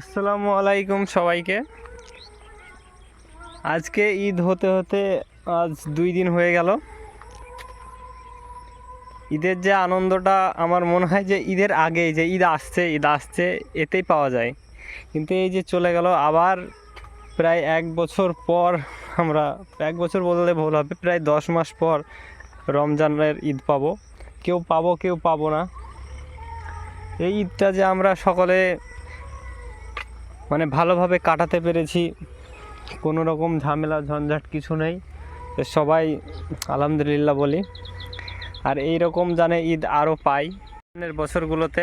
আসসালামু আলাইকুম সবাইকে। আজকে ঈদ হতে হতে আজ দুই দিন হয়ে গেল। ঈদের যে আনন্দটা আমার মনে হয় যে ঈদের আগে যে ঈদ আসছে ঈদ আসছে, এতেই পাওয়া যায়। কিন্তু এই যে চলে গেল, আবার প্রায় এক বছর পর আমরা, এক বছর বললে ভুল হবে, প্রায় দশ মাস পর রমজানের ঈদ পাবো। কেউ পাবো কেউ পাবো না। এই ঈদটা যে আমরা সকলে মানে ভালোভাবে কাটাতে পেরেছি। কোনো রকম ঝামেলা, ঝঞ্ঝাট কিছু নেই। সবাই আলহামদুলিল্লাহ বলি। আর এই রকম জানে ঈদ আরও পাই। সামনের বছরগুলোতে।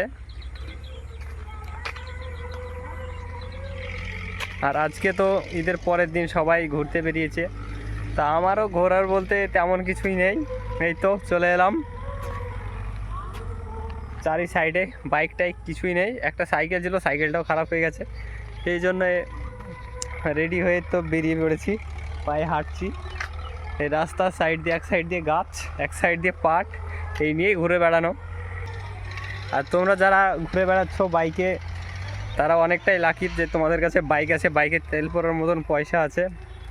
আর আজকে তো ঈদের পরের দিন সবাই ঘুরতে বেরিয়েছে। তা আমারও ঘোরার বলতে তেমন কিছুই নেই। এই তো চলে এলাম। চারি সাইডে বাইক টাইক কিছুই নেই। একটা সাইকেল ছিল সাইকেলটাও খারাপ হয়ে গেছে। সেই জন্য রেডি হয়ে তো বেরিয়ে পড়েছি, পায়ে হাঁটছি। এই রাস্তার সাইড দিয়ে, এক সাইড দিয়ে গাছ, এক সাইড দিয়ে পাট, এই নিয়েই ঘুরে বেড়ানো। আর তোমরা যারা ঘুরে বেড়াচ্ছ বাইকে তারা অনেকটাই লাকি যে তোমাদের কাছে বাইক আছে বাইকে তেল পড়ার মতন পয়সা আছে,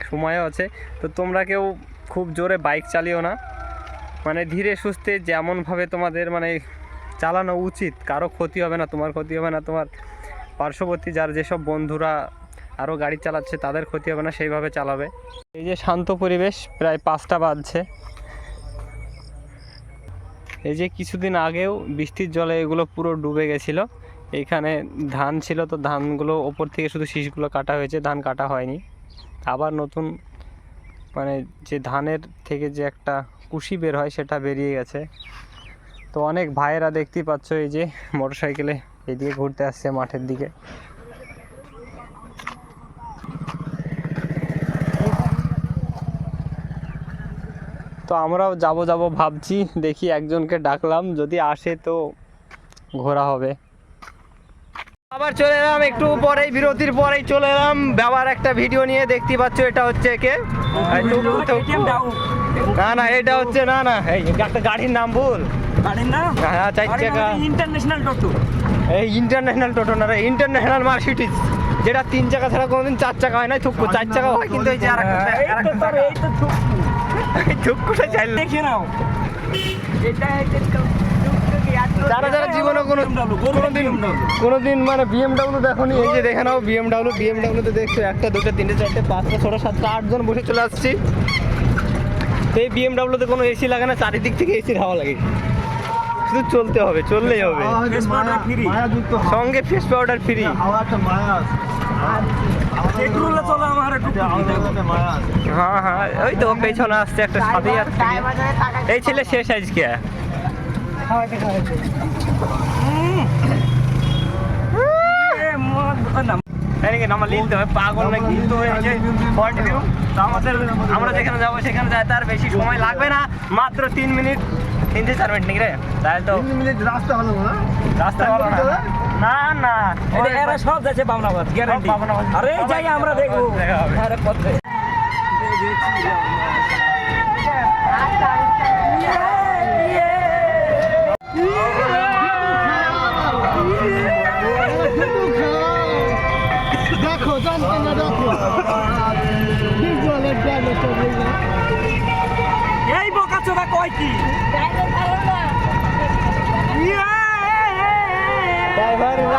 সময়ও আছে। তো তোমরা কেউ খুব জোরে বাইক চালিও না। মানে ধীরে সুস্থে যেমনভাবে তোমাদের মানে চালানো উচিত, কারও ক্ষতি হবে না, তোমার ক্ষতি হবে না, তোমার পার্শ্ববর্তী যার যেসব বন্ধুরা আরও গাড়ি চালাচ্ছে, তাদের ক্ষতি হবে না, সেইভাবে চালাবে। এই যে শান্ত পরিবেশ, প্রায় পাঁচটা বাজছে। এই যে কিছুদিন আগেও বৃষ্টির জলে এগুলো পুরো ডুবে গেছিল। এইখানে ধান ছিল, তো ধানগুলো ওপর থেকে শুধু শীষগুলো কাটা হয়েছে, ধান কাটা হয়নি। আবার নতুন মানে যে ধানের থেকে যে একটা কুশি বের হয়, সেটা বেরিয়ে গেছে। তো অনেক ভাইয়েরা দেখতেই পাচ্ছ এই যে মোটর সাইকেলে এদিকে ঘুরতে আসছে মাঠের দিকে। তো আমরাও যাব যাব ভাবছি দেখি একজনকে ডাকলাম যদি আসে তো ঘোরা হবে। আবার চলে এলাম একটু পরেই বিরতির পরেই চলে এলাম। আবার একটা ভিডিও নিয়ে দেখতে পাচ্ছ এটা হচ্ছে কে। না না এটা হচ্ছে না না এই একটা গাড়ির নাম ভুল। হ্যাঁ চার চাকা। ইন্টারন্যাশনাল টোটো। এই ইন্টারন্যাশনাল টোটো না ইন্টারন্যাশনাল মার্সিডিজ যেটা তিন চাকা ছাড়া কোনোদিন চার চাকা হয় না থুকু চার চাকা হয় কিন্তু এই যে আর। থুকুটা চাইলে দেখে নাও। যারা যারা জীবনে কোনো কোনোদিন কোনোদিন মানে বিএমডাব্লিউ দেখোনি এই যে দেখে নাও বিএমডাব্লিউ বিএমডাব্লিউতে দেখছ একটা দুটো তিনটে চারটে পাঁচটা ছটা সাতটা আটজন বসে চলে আসছি। তো এই বিএমডাব্লিউতে কোনো এসি লাগে না চারিদিক থেকে এসির হাওয়া লাগে। শুধু চলতে হবে চললেই হবে। সঙ্গে ফেস পাউডার ফ্রি আমার। হ্যাঁ হ্যাঁ ওই তো পেছনে আসছে একটা সাথে যাচ্ছে এই ছেলে শেষ আজকে। না, নামা লিখতে হবে পাগল নাকি? তো এই যে ফর্টি ভিউ। তো আমাদের আমরা যেখানে যাব সেখানে যাইতে আর বেশি সময় লাগবে না। মাত্র তিন মিনিট। তিন থেকে চার মিনিট নাকি রে তাহলে তো রাস্তা ভালো না না না এটা এরা সব যাচ্ছে বামনাবাদ গ্যারান্টি। আরে যাই আমরা দেখব দেখা আরে পথে দেখো জানতে না দেখো এই বোকা চোদা কয় কি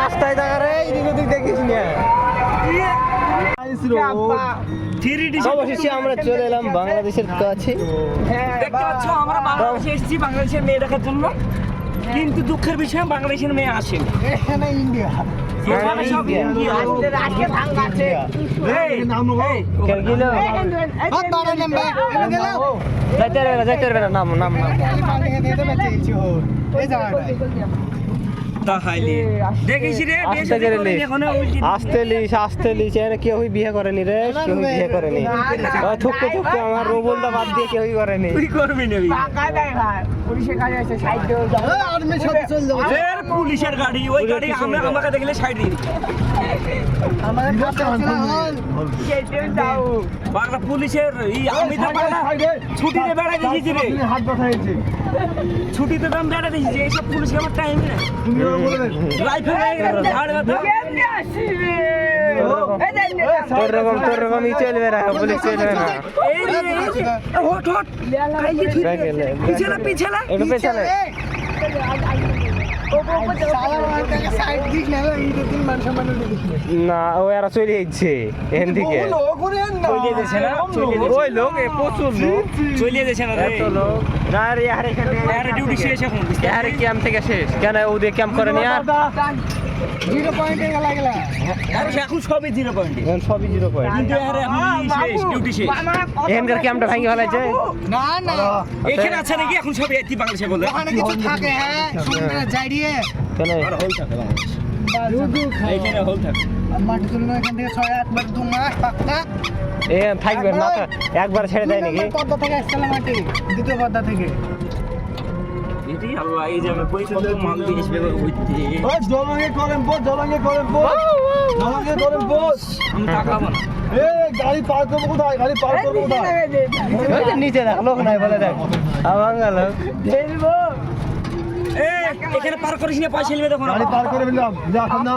রাস্তায় দেখা রে এইদিক ওদিক দেখিস না অবশেষে আমরা চলে এলাম বাংলাদেশের কাছে দেখতে পাচ্ছ আমরা বাংলাদেশে এসেছি বাংলাদেশের মেয়ে দেখার জন্য কিন্তু দুঃখের বিষয় বাংলাদেশের মেয়ে আসেনি এখানে ইন্ডিয়া যাইতে পারবে না নাম নাম তাহাইলে দেখিস রে বিয়ে আসতে শাদী গেলে করেনি, এখনও উল্টি আসতে লিস আসতে লিস এখানে কেউই বিয়ে করেনি রে কেউই বিয়ে করেনি। থুকতে থুকতে আমার রোবলটা বাদ দিয়ে কেউই করেনি। তুই করবি না আর্মির সাথে চল যাব। এর পুলিশের গাড়ি ওই গাড়ি আমরা আমাকে দেখলে সাইড দিই আমাদের কাছে বাংলা পুলিশের এই আমি তো ছুটিতে বেড়াই দিয়েছি রে। হাত বসাইছে ছুটিতে তো আমি বেড়াই দিয়েছি এইসব পুলিশকে আমার টাইম নেই। রাইফেল তোর রকম তোর রকমই চলবে না পুলিশ চলবে না। পিছলা পিছলা পেছালে শালা আমার কাছে সাইড দিক না ও এরা চলে যাচ্ছে এখান থেকে। ওই লোক প্রচুর লোক। চলিয়ে যাচ্ছে না এত লোক। আর এখানে আরে ডিউটি শেষ এখন আরে ক্যাম্প থেকে শেষ। কেন ওদের ক্যাম্প করেনি আর? জিরো পয়েন্টে গেলা গেলা। এখন সবই জিরো পয়েন্ট এখন সবই জিরো পয়েন্ট কিন্তু আরে এখন শেষ ডিউটি শেষ। এখানকার ক্যাম্পটা ভাঙি ফেলাইছে। না না। এখানে আছে নাকি? এখন সবই এতি বাংলাদেশে বলে। ওখানে কিছু থাকে হ্যাঁ শুনবে না যাই আর হোল থাকে বাংলাদেশ। হোল থাকে। মাটি তুললো এখান থেকে ছয় আট মাস দু মাস পাক্কা এ থাকবে না একবার ছেড়ে দেয় নাকি? পদ্মা থেকে মাটি? দ্বিতীয় পদ্মা থেকে। আল্লাহ এই যে আমি মাল দিয়ে হইতে জলঙ্গে করেন বস জলঙ্গে করেন বস। জলঙ্গে করেন বস। আমি তাকাবো না। এ গাড়ি পার করব কোথায়? গাড়ি পার করব কোথায়? ওই যে নিচে দেখ লোক নাই বলে দেখ। আবাঙ্গা লোক। এ এখানে পার করিস না পয়সা নেবে তখন গাড়ি পার করে দিলাম যা সামনে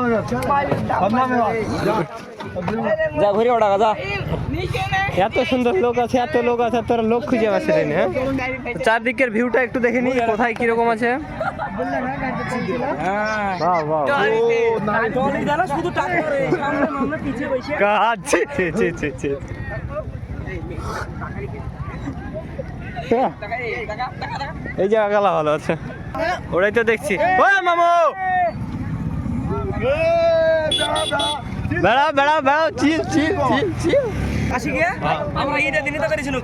সামনে যা যা ঘুরে ওটা যা। এত সুন্দর লোক আছে এত লোক আছে তোরা লোক খুঁজে পাচ্ছে না হ্যাঁ? চারদিকের ভিউটা একটু দেখে নি কোথায় কীরকম আছে? এই জায়গা গেলা ভালো আছে। ওটাই তো দেখছি। ও মামু! বেড়া বেড়া বেড়া চিল চিল চিল চিল। আসি গিয়ে? আমরা এইটা দিনই তো করেছিল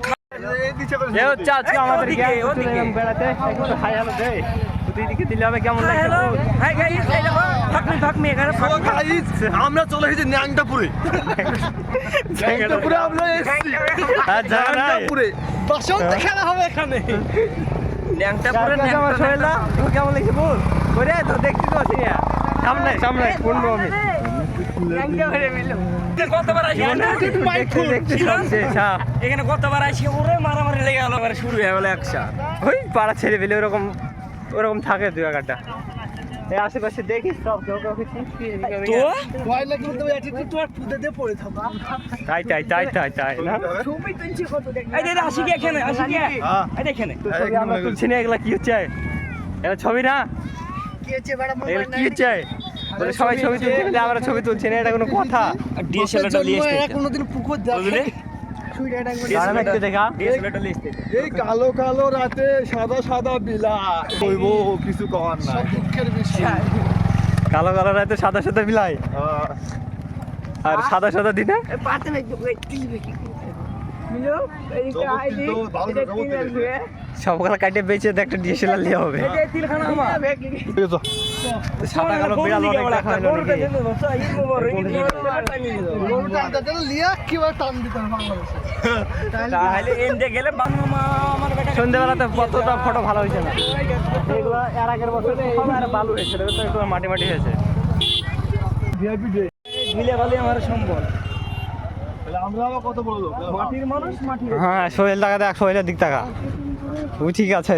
এ হচ্ছে আজকে আমাদের ওদিকে, গ্যাং ওদিকে। বেড়াতে। একটু হাই হ্যালো দে। আমরা চলে এসেছি ন্যাংটাপুরে। ন্যাংটাপুরে আমরা এসেছি। আর জায়গা নাই। ন্যাংটাপুরে। বাসন্ত খেলা হবে এখানে। ল্যাংটা তারপরে পুরো আমার ল্যাংটা শরীরটা তোর কেমন লাগছে বল? করে তো দেখতে তো আছি না। সামনে সামনে কোন আমি এখানে কতবার আসি ওরে মারামারি লেগে গেল। শুরু হয়ে গেল একসা ওই পাড়া ছেড়ে পেলে ওরকম ওরকম থাকে দুই একাটা আশেপাশে দেখিস সব কেউ কেউ তুই তো ফুটে দিয়ে পড়ে থাকব তাই তাই তাই তাই না? এই আসি কি এখানে আসি কি এই ছবি আমরা তুলছি না এগুলা কি হচ্ছে? এটা ছবি না? কি হচ্ছে কি হচ্ছে? বলে সবাই ছবি তুলছে বলে আমরা ছবি তুলছি না এটা কোনো কথা। ডিএসএলআরটা নিয়ে এসেছে কোনোদিন পুকুর এই কালো কালো রাতে সাদা সাদা বিলা কইব কিছু কর না বিষয়। কালো কালো রাতে সাদা সাদা বিলাই আর সাদা সাদা দিনে? সবগুলো কাটে বেঁচে একটা ডিএসএলআর নিয়ে হবে। সাদা কালো বিড়াল অনেক দেখা হলো সন্ধ্যেবেলাতে কতটা ফটো ভালো হয়েছে না? এগুলো এর আগের বছর বালু হয়েছিল মাটি মাটি হয়েছে। ভিআইপি আমার সম্বল। হ্যাঁ শরীর শরীরের দিক টাকা।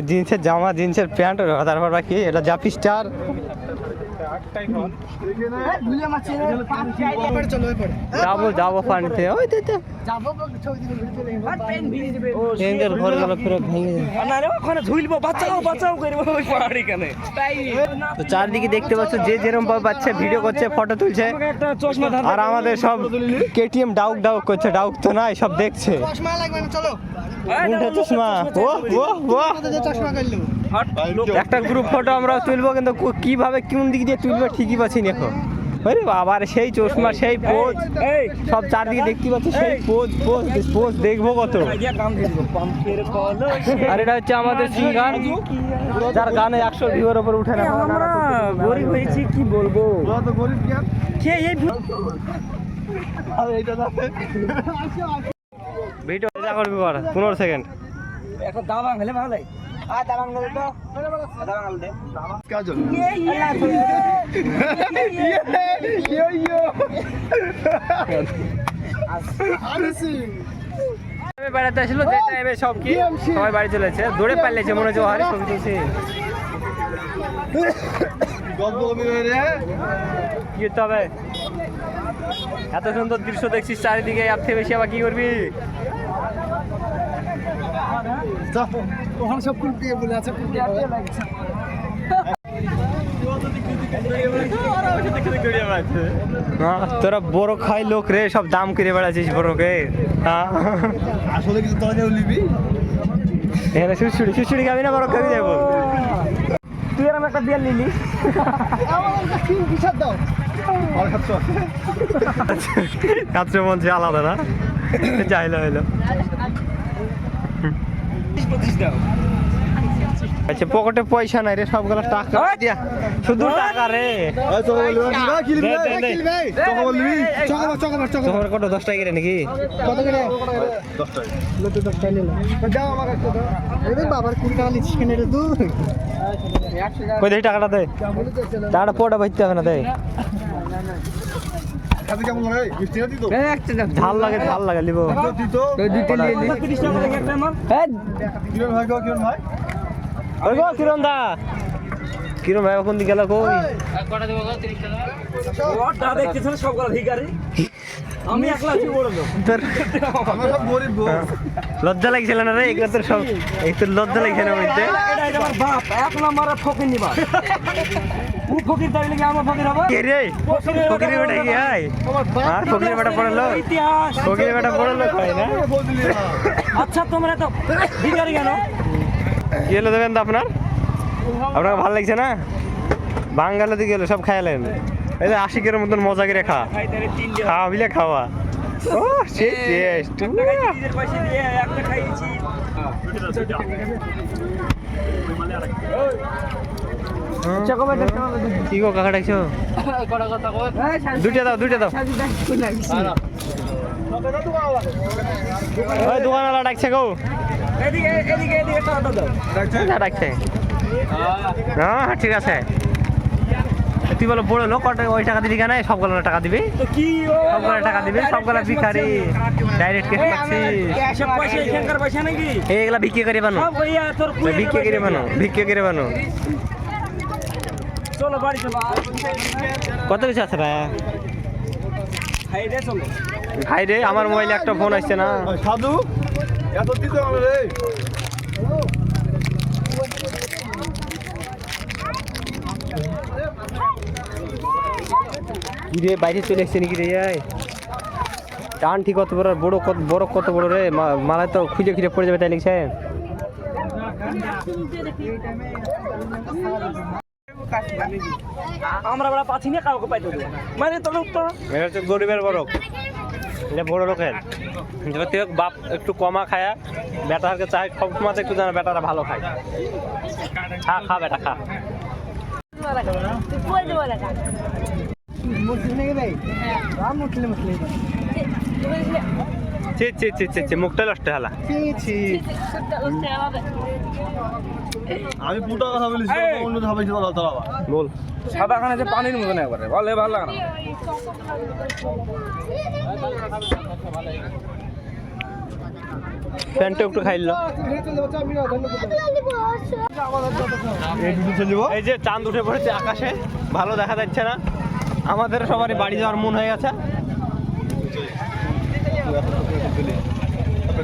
জিন্সের জামা জিন্সের প্যান্ট তারপর বাকি এটা জাপি স্টার যাব পানিতে। ওই তো তো। চারদিকে দেখতে পাচ্ছ যে যেরকম পাচ্ছে ভিডিও করছে ফটো তুলছে আর আমাদের সব কেটিএম ডাউক ডাউক করছে ডাউক তো নাই সব দেখছে। চশমা লাগবে চলো। চশমা। ও ও ও চশমা একটা গ্রুপ ফটো আমরা তুলবো কিন্তু কীভাবে কোন দিক দিয়ে তুলবো ঠিকই পাচ্ছি না এখন। ওরে বাবার সেই চশমা সেই পোজ এই সব চারদিকে দেখতে পাচ্ছি সেই পোজ পোজ পোজ দেখব কত। আইডিয়া কাম দিয়ে দেবো পাম্পের কল আর এটা হচ্ছে আমাদের সিঙ্গার। যার গানে একশো ভিউর ওপর উঠে না। আমরা গরিব হয়েছি কি বলব? তোরা তো গরিব কেন? কে এই আর এইটা না। ভিডিও করবি পনেরো সেকেন্ড একটা দাবাং হলে ভালো লাগে। বেড়াতে আসলো যে টাইমে সব কি সবাই বাড়ি চলেছে। দৌড়ে পারলেছে মনে হচ্ছে হারি ছবি তুলছে। কি করতে হবে? এত সুন্দর দৃশ্য দেখছিস চারিদিকে আর থেকে বেশি আবার কি করবি? ওখানে সব কুলপি বলে আছে তোরা বড় খাই লোক রে সব দাম করে বেড়াচ্ছিস বড়কে হ্যাঁ। আসলে কিছু তোরা কেউ নিবি? এখানে সুড়সুড়ি সুড়সুড়ি খাবি না বড় খাবি যাব তুই এরকম একটা বিয়ার নিলি? কাছে মন আলাদা না? যাইলো হইল আচ্ছা পকেটে পয়সা নাই রে সবগুলো টাকা দিয়া। শুধু টাকা রে। তোমার কত দশ টাকা নাকি? কত করে? 10 টাকা। লোকে 10 টাকা নিলাম দাও। আমার কাছে দাও এই বাবার কুড়ি টাকা লিখিস কেন রে তুই? কই দেখি টাকাটা দে। টাকাটা পোটা বাইতে হবে না দে। খাবি কেমন রে মিষ্টি না দিতো ঝাল লাগে ঝাল লাগে লিব দিতো তিরিশ টাকা লাগে। একটা আমার কিরণ ভাই গো কিরণ ভাই? ওই গো কিরণ দা। কিরণ ভাই কোন দিকে গেল কই? ওটা দেখতেছ না সবগুলো ভিখারি? আমি একলা আছি বড় লোক। তোর আমরা সব গরিব গো। লজ্জা লাগছিল না রে এগুলো তোর সব এই তোর লজ্জা লাগছে না এটা আমার বাপ এক নম্বর ফকির নিবা ও ফকির দাঁড়িয়ে গিয়ে আমার ফকির হবে? কে রে? ফকিরের বেটা কি আর ফকিরের বেটা পড়ল ইতিহাস ফকিরের বেটা পড়ল কয় না? আচ্ছা তোমরা তো ভিখারি কেন? কি দেবেন তো আপনার? আপনার ভালো লাগছে না? বাঙ্গালো দিকে গেলো সব খাইলেন। এই যে আশিকের মতন মজা করে খা। খাওয়া বিলে খাওয়া। ও সে টেস্ট নিজের পয়সা দিয়ে একটা খাইয়েছি কি গো কাকা ডাকছো? দুইটা দাও দুইটা দাও। ওই দোকানওয়ালা ডাকছে গো। এদিকে এদিকে এদিকে টাকা দাও যা ডাকছে। হ্যাঁ ঠিক আছে। তুই বলো বড় লোক ওই টাকা দিবি কেন? সবগুলো টাকা দিবি? তো কি টাকা দিবি? সব সবগুলো ভিখারি। ডাইরেক্ট পয়সা এখানকার পয়সা বিক্রি করে বানো। সব বিক্রি করে বানো বিক্রি করে বানো। কত কিছু আছে ভাই খাই রে চলো ভাই রে আমার মোবাইলে একটা ফোন আসছে না। সাধু এত দিতে হবে রে। রে বাইরে চলে এসছে নাকি রে টান ঠিক কত বড় বড় কত বড় কত বড় রে? মা- মালায় তো খুঁজে খুঁজে পড়ে যাবে তাই লিখছে। আমরা বড় পাচ্ছি না কাউকে পাইতে দেবো মানে তো লোক তো এটা হচ্ছে গরিবের বড়। এটা বড় লোকের। যেটা তুই বাপ একটু কমা খায়া বেটা হারকে চাই সব সময় একটু জানা বেটারা ভালো খায়। খা খা বেটা খা। চি চি চি চি চি মুখটা নষ্ট হলা। আমি পুটা কথা বলিস অন্য কথা বলছি বলো তোরা আবার। বল। সাদা খানা যে পানির মতন একবারে বলে ভালো লাগে না। প্যান্টটা একটু খাইলো এই যে চাঁদ উঠে পড়েছে আকাশে ভালো দেখা যাচ্ছে না। আমাদের সবারই বাড়ি যাওয়ার মন হয়ে গেছে এই যে এইদিকে টাকা ডবল ওইদিকে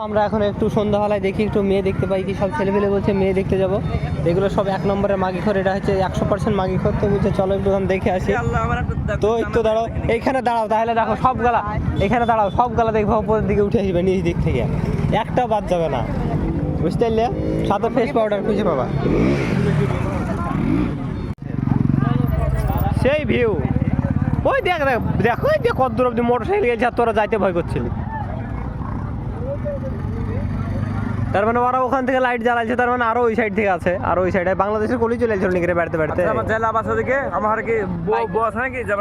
আমরা এখন একটু সন্ধ্যাবেলায় দেখি একটু মেয়ে দেখতে পাই কি সব ছেলেপেলে বলছে মেয়ে দেখতে যাব। এগুলো সব এক নম্বরের মাগি খর এটা হচ্ছে একশো পার্সেন্ট মাগি খর তো বলছে চলো একটু দেখে আসি। তো একটু দাঁড়াও এইখানে দাঁড়াও তাহলে দেখো সব গালা এখানে দাঁড়াও সব গালা দেখব উপরের দিকে উঠে আসবে নিচ দিক থেকে। একটা বাদ যাবে না। বুঝতে পারলে? সাথে ফেস পাউডার খুঁজে পাবা। সেই ভিউ ওই দেখ দেখ দেখো ওই দেখ কত দূর অব্দি মোটর সাইকেল গেছে তোরা যাইতে ভয় করছিলি। তার মানে ওরা ওখান থেকে লাইট জ্বালাইছে তার মানে আরও ওই সাইড থেকে আছে। আর ওই সাইডে বাংলাদেশের কলি চলে যাচ্ছিল নাকি বাড়তে বেড়াতে। বেড়াতে আমার জেলা বাসা থেকে আমার কি বউ বউ আছে নাকি? যাব।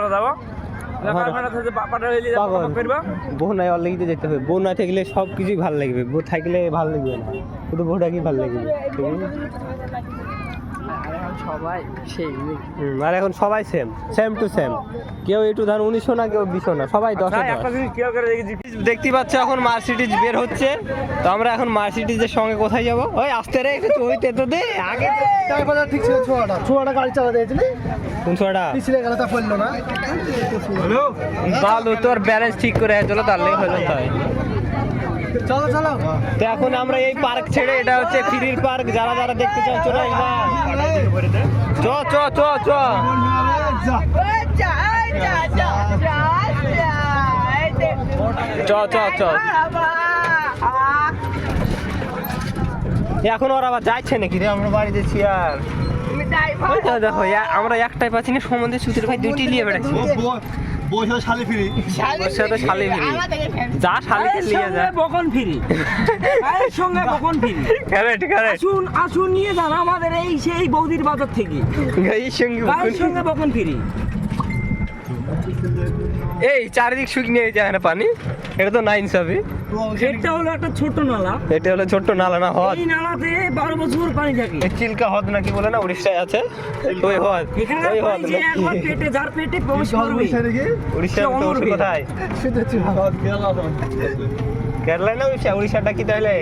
যাব পাগল। বউ নাই অলরেডি যেতে হবে। বউ না থাকলে সব কিছুই ভালো লাগবে। বউ থাকলে ভালো লাগবে না। শুধু বউটা কি ভালো লাগবে? সবাই সেই আর এখন সবাই সেম সেম টু সেম কেউ একটু ধর উনিশশো না কেউ বিশো না সবাই দশ করে দেখেছি। দেখতে পাচ্ছ এখন মার্সিডিজ বের হচ্ছে। তো আমরা এখন মার্সিডিজের সঙ্গে কোথায় যাব? ওই আসতে রে একটু চইতে তো দে আগে ঠিক ছিল ছোয়াটা। ছোয়াটা গাড়ি চালাতে দিয়েছিলি কোন ছোড়া পিছলে গেলে তা পড়ল না। ভালো তোর ব্যালেন্স ঠিক করে চলো তাহলে হলো তাই চলো চলো। তো এখন আমরা এই পার্ক ছেড়ে এটা হচ্ছে ফ্রির পার্ক যারা যারা দেখতে চাও চলো চ চ চ চ। চ চ চ। এখন ওরা আবার যাচ্ছে নাকি? রে আমরা বাড়ি যাচ্ছি আর দেখো আমরা একটাই পাচ্ছি না সম্বন্ধে সুতির ভাই দুটি নিয়ে বেড়াচ্ছি। বসে শালি ফিরি। ওর সাথে শালি ফিরি। যা শালিকে নিয়ে যা। বকন ফিরি। গায়ের সঙ্গে বকন ফিরি। কারেক্ট কারেক্ট আসুন আসুন নিয়ে যান আমাদের এই সেই বৌদির বাজার থেকে। এই সঙ্গে বকন ফিরি? এই চারিদিক শুকিয়ে যায় না পানি। এটা তো নাইন সাবি এটা হলো একটা ছোট নালা। এটা হলো ছোট নালা না হ্রদ এই নালাতে বারো বছর পানি থাকে। এই চিল্কা হ্রদ নাকি বলে না উড়িষ্যায় আছে? ওই হদ। ওই যে একবার পেটে যার পেটে প্রবেশ করবে। উড়িষ্যার তো অমর বীর। কোথায়? কেরালায় উড়িষ্যা উড়িষ্যাটা কি তাহলে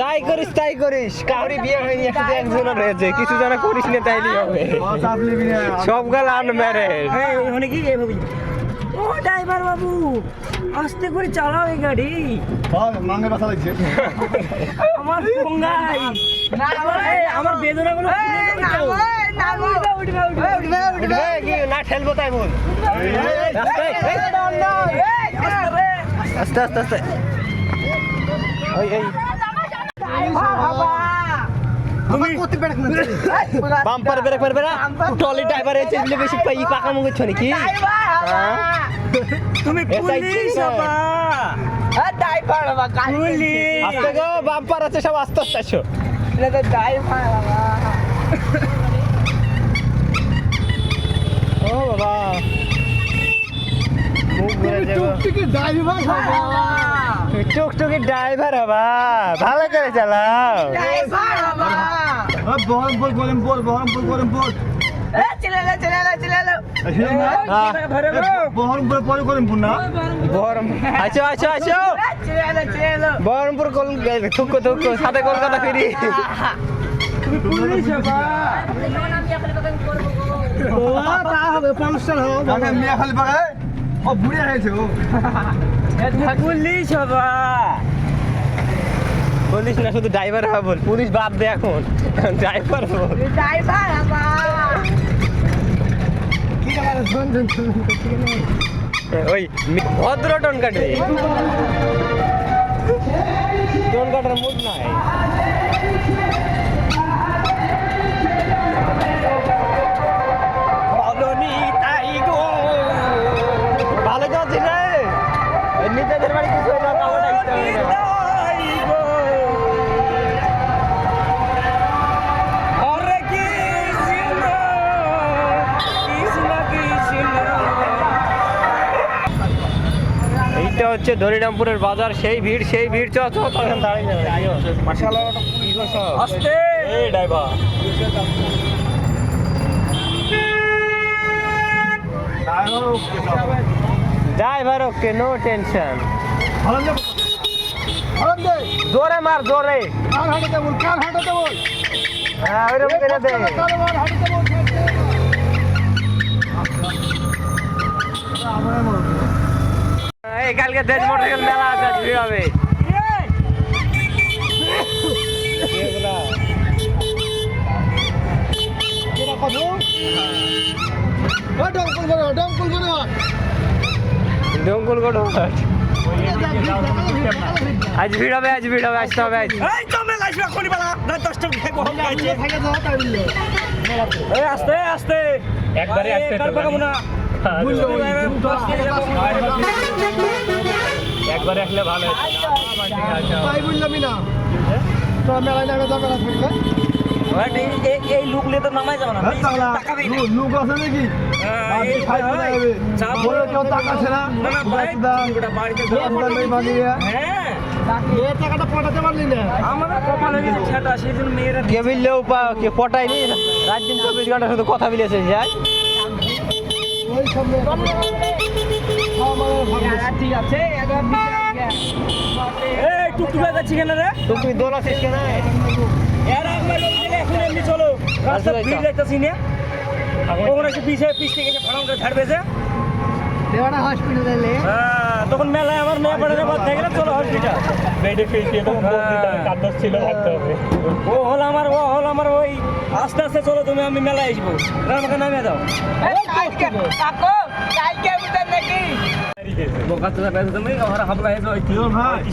যাই করিস তাই করিস কাউরি বিয়ে হয়নি একসাথে একজন রয়েছে কিছু জানা করিস না তাইলেই হবে সব গাল আনম্যারেড এই, ওখানে কি এভাবে ও ড্রাইভার বাবু আস্তে করে চালাও এই গাড়ি মাঙ্গে বাসা লাগছে আমার পঙ্গাই আমার বেদনা গুলো না ঠেলবো তাই বল আস্তে আস্তে আস্তে ওই এই তুমি করতে পারে বাম্পার বেরে পারবে না টলি ড্রাইভার এসে দিলে বেশি পাই পাকা মুখ হচ্ছে নাকি হ্যাঁ? তুমি এটাই পুলিশ ঠিক বাবা পুলিশ আস্তে গো বাম্পার আছে সব আস্তে আস্তে আসো মুখ ঘুরে টুকটুকি ড্রাইভার হবা ভালো করে চালাও। বহরমপুর গরমপুর বহরমপুর গরমপুর হ্যাঁ, বহরমপুর পরে না? বহরমপুর। থুকো থুকো সাথে কলকাতা ফিরি। পুলিশ হবে হবে পুলিশ বাবা পুলিশ না শুধু ড্রাইভার হবে বল পুলিশ বাদ দে এখন ড্রাইভার বল ওই ভদ্র টোন কাটে টোন কাটার মুড নাই হচ্ছে হরিরামপুরের বাজার সেই ভিড় সেই ভিড় চ চ তখন দাঁড়িয়ে যাবে। Driver. Driver okay no tension জোরে মার জোরে। বল হ্যাঁ ওইরকম দে। এই কালকে দেশ মোটরসাইকেল মেলা আছে আজ ভিড় হবে। কেটা কত ও ডঙ্কল করে ডঙ্কল করে ডঙ্কুল কোট আজ ভিড় হবে আজ ভিড় হবে আসতে হবে আজ। এই তো মেলা আসবে বেলা না দশটা উঠে আস্তে আস্তে। একবারে accident কার না? একবারে আসলে ভালো এই লুক নিয়ে তো নামাই যাবে না। লুক আছে নাকি? কেউ তাকাচ্ছে না। হ্যাঁ। কে বিললেও পটায়নি? রাত দিন চব্বিশ ঘণ্টা শুধু কথা বিলেছে যায় ওই সব মেয়ে ঠিক আছে এই টুকটুকা যাচ্ছি কেন রে? তুমি দোল আছিস কেন এখন এমনি চলো। রাস্তা ভিড় দেখতেছি না। ওখানে এসে পিছিয়ে পিছ থেকে এসে ভাড়া ছাড়বে যে। দেওয়াটা হসপিটালে হ্যাঁ, তখন মেলায় আমার মেয়ে পড়ে বাদ থেকে গেলে চলো হসপিটাল। ও হল আমার ও হল আমার ওই আস্তে আস্তে চলো তুমি আমি মেলায় আসব। আমাকে নামিয়ে দাও।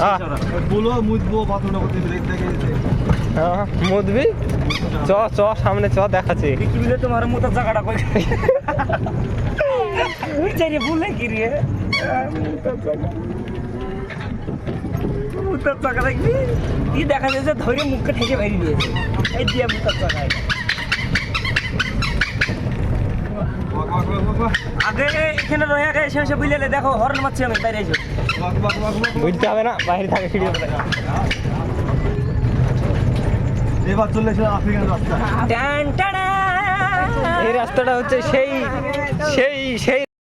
হ্যাঁ। মুদবো হ্যাঁ, মুদবি? চ চ সামনে চ দেখাচ্ছি। তোমার মুতার জায়গাটা কই? বলে কি রে মুতার জায়গা দেখবি কি দেখা যাচ্ছে ধরে মুখকে ঠেকে বেরিয়ে দিয়েছে এই দিয়ে মুতার জায়গায় বাক বাক বাক বাক আগে এখানে রয়ে আগে এসে এসে বুঝলে দেখো হর্ন মারছি আমি বাইরে এসে। বাক বাক বাক বাক বুঝতে হবে না বাইরে থাকে সিঁড়ি এবার চলে এসে আফ্রিকান রাস্তা। এই রাস্তাটা হচ্ছে সেই সেই সেই